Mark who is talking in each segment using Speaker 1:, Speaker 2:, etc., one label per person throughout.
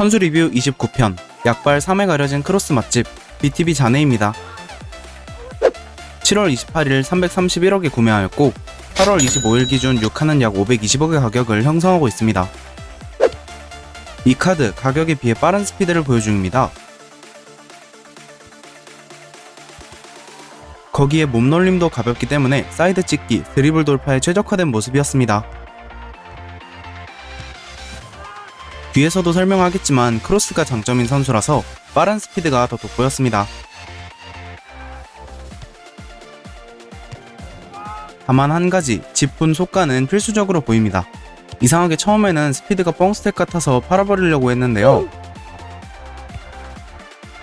Speaker 1: 선수 리뷰 29편 약발 3회 가려진 크로스 맛집 BTB 자네입니다. 7월 28일 331억에 구매하였고 8월 25일 기준 6칸은 약 520억의 가격을 형성하고 있습니다. 이 카드 가격에 비해 빠른 스피드를 보여 중입니다. 거기에 몸놀림도 가볍기 때문에 사이드 찍기, 드리블 돌파에 최적화된 모습이었습니다. 뒤에서도 설명하겠지만 크로스가 장점인 선수라서 빠른 스피드가 더 돋보였습니다. 다만 한 가지, 짚은 속가는 필수적으로 보입니다. 이상하게 처음에는 스피드가 뻥스텝 같아서 팔아버리려고 했는데요.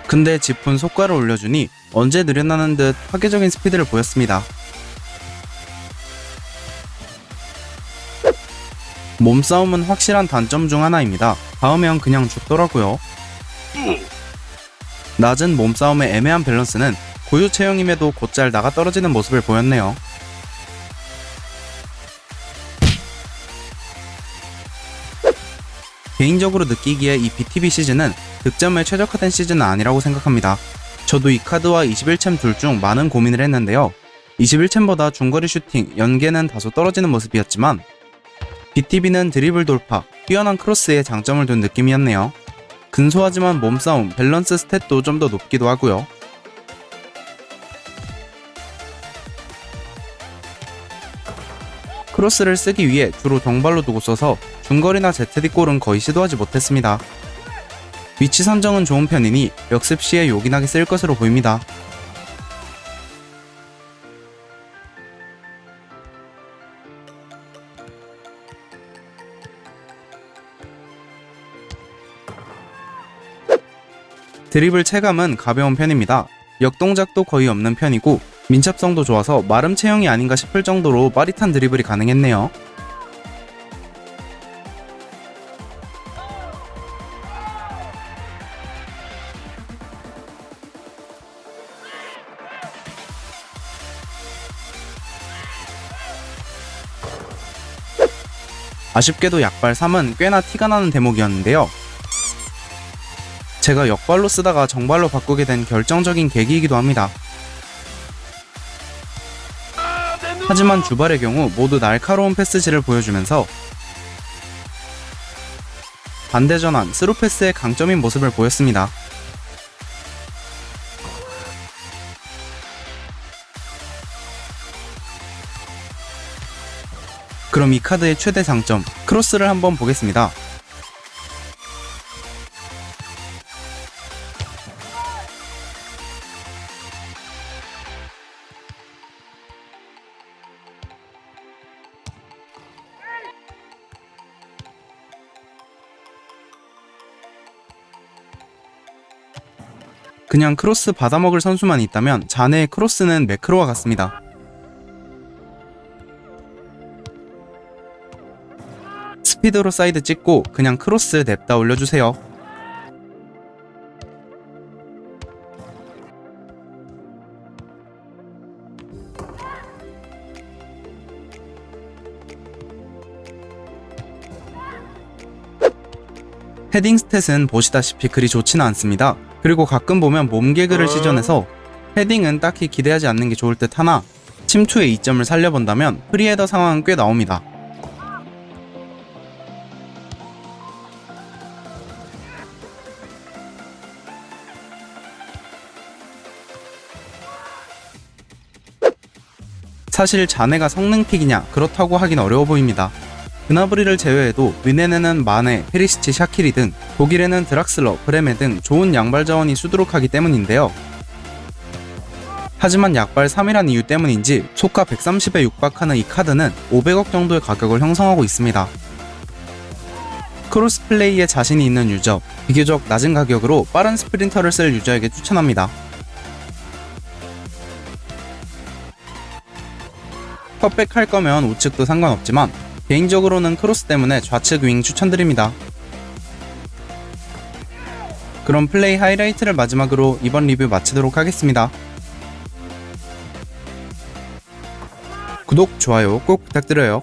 Speaker 1: 근데 짚은 속가를 올려주니 언제 느려나는 듯 파괴적인 스피드를 보였습니다. 몸싸움은 확실한 단점 중 하나입니다. 닿으면 그냥 죽더라고요. 낮은 몸싸움의 애매한 밸런스는 고유 체형임에도 곧잘 나가 떨어지는 모습을 보였네요. 개인적으로 느끼기에 이 BTB 시즌은 득점에 최적화된 시즌은 아니라고 생각합니다. 저도 이 카드와 21챔 둘 중 많은 고민을 했는데요. 21챔보다 중거리 슈팅, 연계는 다소 떨어지는 모습이었지만 BTB는 드리블 돌파, 뛰어난 크로스에 장점을 둔 느낌이었네요. 근소하지만 몸싸움, 밸런스 스탯도 좀 더 높기도 하고요. 크로스를 쓰기 위해 주로 정발로 두고 써서 중거리나 ZD 골은 거의 시도하지 못했습니다. 위치 선정은 좋은 편이니 역습 시에 요긴하게 쓸 것으로 보입니다. 드리블 체감은 가벼운 편입니다. 역동작도 거의 없는 편이고 민첩성도 좋아서 마름 체형이 아닌가 싶을 정도로 빠릿한 드리블이 가능했네요. 아쉽게도 약발 3은 꽤나 티가 나는 대목이었는데요. 제가 역발로 쓰다가 정발로 바꾸게 된 결정적인 계기이기도 합니다. 하지만 주발의 경우 모두 날카로운 패스질을 보여주면서 반대 전환, 스루 패스의 강점인 모습을 보였습니다. 그럼 이 카드의 최대 장점, 크로스를 한번 보겠습니다. 그냥 크로스 받아먹을 선수만 있다면 자네의 크로스는 매크로와 같습니다. 스피드로 사이드 찍고 그냥 크로스 냅다 올려주세요. 헤딩 스탯은 보시다시피 그리 좋지는 않습니다. 그리고 가끔 보면 몸개그를 시전해서 헤딩은 딱히 기대하지 않는 게 좋을 듯 하나 침투의 이점을 살려본다면 프리헤더 상황은 꽤 나옵니다. 사실 자네가 성능픽이냐 그렇다고 하긴 어려워 보입니다. 그나브리를 제외해도 위네네는 마네, 페리시치, 샤키리 등 독일에는 드락슬러, 브레메 등 좋은 양발 자원이 수두룩하기 때문인데요. 하지만 약발 3이란 이유 때문인지 소가 130에 육박하는 이 카드는 500억 정도의 가격을 형성하고 있습니다. 크로스 플레이에 자신이 있는 유저, 비교적 낮은 가격으로 빠른 스프린터를 쓸 유저에게 추천합니다. 컵백 할 거면 우측도 상관없지만 개인적으로는 크로스 때문에 좌측 윙 추천드립니다. 그럼 플레이 하이라이트를 마지막으로 이번 리뷰 마치도록 하겠습니다. 구독, 좋아요 꼭 부탁드려요.